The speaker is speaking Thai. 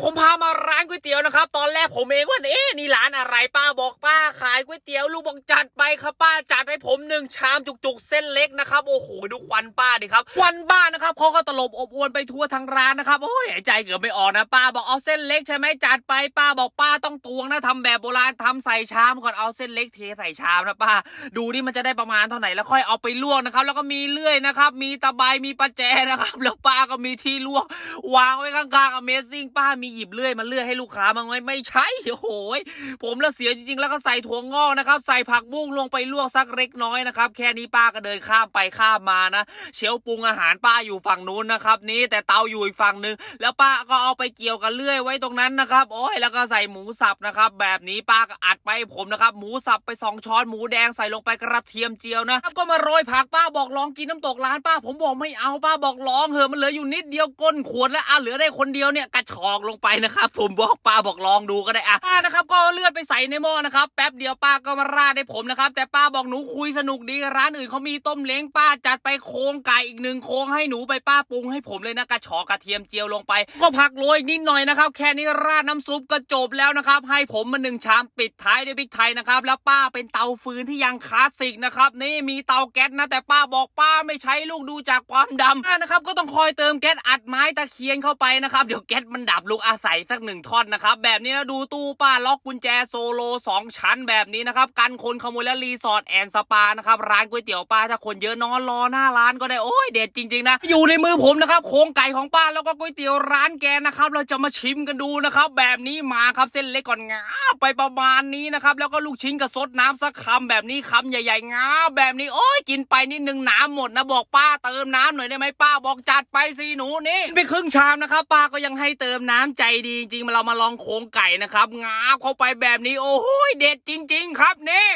恐怕吗？ วยเตี๋ยวนะครับ ตอนแรกผมเองว่าเอ๊ะนี่ร้านอะไรป้าบอกป้าขายก๋วยเตี๋ยวลูกบอกจัดไปครับป้าจัดให้ผมหนึ่งชามจุกๆเส้นเล็กนะครับโอ้โหดูควันป้าดิครับควันบ้านนะครับเขาก็ตลบอบอวนไปทั่วทั้งร้านนะครับโอ้ยหายใจเกือบไม่ออกนะป้าบอกเอาเส้นเล็กใช่ไหมจัดไปป้าบอกป้าต้องตวงนะทำแบบโบราณทำใส่ชามก่อนเอาเส้นเล็กเทใส่ชามนะป้า ดูนี่มันจะได้ประมาณเท่าไหร่แล้วค่อยเอาไปลวกนะครับ แล้วก็มีเลื่อยนะครับ มีตะไบมีประแจนะครับ แล้วป้าก็มีที่ลวก วางไว้ข้างๆ Amazing ป้ามีหยิบเลื่อยมาเลื่อยให้ลูกค้ามั้างไหมไม่ใช่โอ้โหผมละเสียจริงๆแล้วก็ใส่ถั่วงอกนะครับ ใส่ผักบุ้งลงไปลวกสักเล็กน้อยนะครับ แค่นี้ป้าก็เดินข้ามไปข้ามมานะ เชลปรุงอาหารป้าอยู่ฝั่งนู้นนะครับ นี่แต่เตาอยู่อีกฝั่งหนึ่งแล้วป้าก็เอาไปเกี่ยวกับเลื่อยไว้ตรงนั้นนะครับ โอ้ยแล้วก็ใส่หมูสับนะครับ แบบนี้ป้าก็อัดไปผมนะครับ หมูสับไปสองช้อนหมูแดงใส่ลงไปกระเทียมเจียวนะก็มาโรยผักป้าบอกลองกินน้ำตกร้านป้า ผมบอกไม่เอาป้าบอกลองเหอะมันเหลืออยู่นิดเดียวก้นขวดแล้วอะเหลือได้คนเดียวเนี่ยกระชอกลงไปนะครับ ผมบอกป้าบอกลองดูก็ได้อะป้านะครับก็เลือดไปใส่ในหม้อนะครับแป๊บเดียวป้าก็มาราดให้ผมนะครับแต่ป้าบอกหนูคุยสนุกดีร้านอื่นเขามีต้มเล้งป้าจัดไปโครงไก่อีกหนึ่งโครงให้หนูไปป้าปรุงให้ผมเลยนะกระชอกระเทียมเจียวลงไป ก็ผักโรยนิดหน่อยนะครับแค่นี้ราดน้ำซุปก็จบแล้วนะครับให้ผมมาหนึ่งชามปิดท้ายด้วยพริกไทยนะครับแล้วป้าเป็นเตาฟืนที่ยังคลาสสิกนะครับนี่มีเตาแก๊สนะแต่ป้าบอกป้าไม่ใช้ลูกดูจากความดำป้านะครับก็ต้องคอยเติมแก๊สอัดไม้ตะเคียนเข้าไปนะครับเดี๋ยวแก๊สมันดับลูกอาศัยสักหนึ่งท่อนนะครับ แบบนี้นะดูตู้ป้าล็อกกุญแจโซโลสองชั้นแบบนี้นะครับ กันคนขโมยและรีสอร์ทแอนสปานะครับ ร้านก๋วยเตี๋ยวป้าถ้าคนเยอะนอนรอหน้าร้านก็ได้โอ้ยเด็ดจริงๆนะ อยู่ในมือผมนะครับโครงไก่ของป้าแล้วก็ก๋วยเตี๋ยวร้านแกนะครับ เราจะมาชิมกันดูนะครับ แบบนี้มาครับเส้นเล็กก่อนงาไปประมาณนี้นะครับ แล้วก็ลูกชิ้นกับซดน้ำสักคำแบบนี้คำใหญ่ๆงาแบบนี้โอ้ยกินไปนิดนึงน้ำหมดนะบอกป้าเติมน้ำหน่อยได้ไหมป้าบอกจัดไปสิหนูนี่ไปครึ่งชามนะครับป้าก็ยังให้เติมน้ำใจดีจริงๆเรามาลองโครงไก่นะครับงาเข้าไปแบบนี้โอ้โหเด็ดจริง ๆ ครับนี่